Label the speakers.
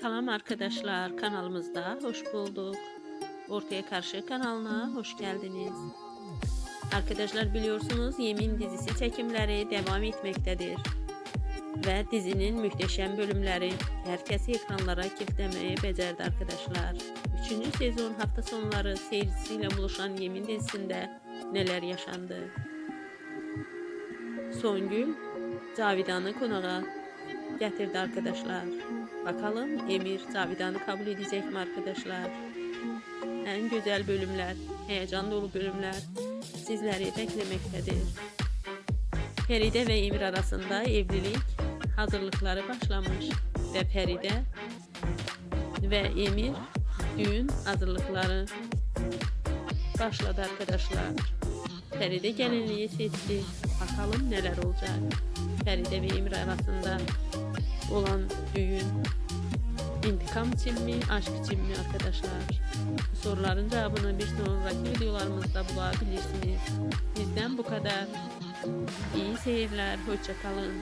Speaker 1: Salam arkadaşlar kanalımızda hoş bulduk. Ortaya Karşı kanalına hoş geldiniz. Arkadaşlar biliyorsunuz Yemin dizisi çekimleri devam etmektedir. Ve dizinin muhteşem bölümleri herkesi ekranlara kilitlemeyi becerdi arkadaşlar. Üçüncü sezon hafta sonları seyircisiyle buluşan Yemin dizisinde neler yaşandı? Songül Cavidan'ı konağa getirdi arkadaşlar. Bakalım Emir Cavidan'ı kabul edecek mi arkadaşlar? En güzel bölümler, heyecan dolu bölümler sizleri beklemektedir. Feride ve Emir arasında evlilik hazırlıkları başlamış ve Feride ve Emir düğün hazırlıkları başladı arkadaşlar. Feride gelinliği seçti. Bakalım neler olacak. Feride ve Emir arasında olan düğün intikam için mi, aşk için mi arkadaşlar? Bu soruların cevabını bir sonraki videolarımızda bulabilirsiniz. Bizden bu kadar. İyi seyirler, hoşça kalın.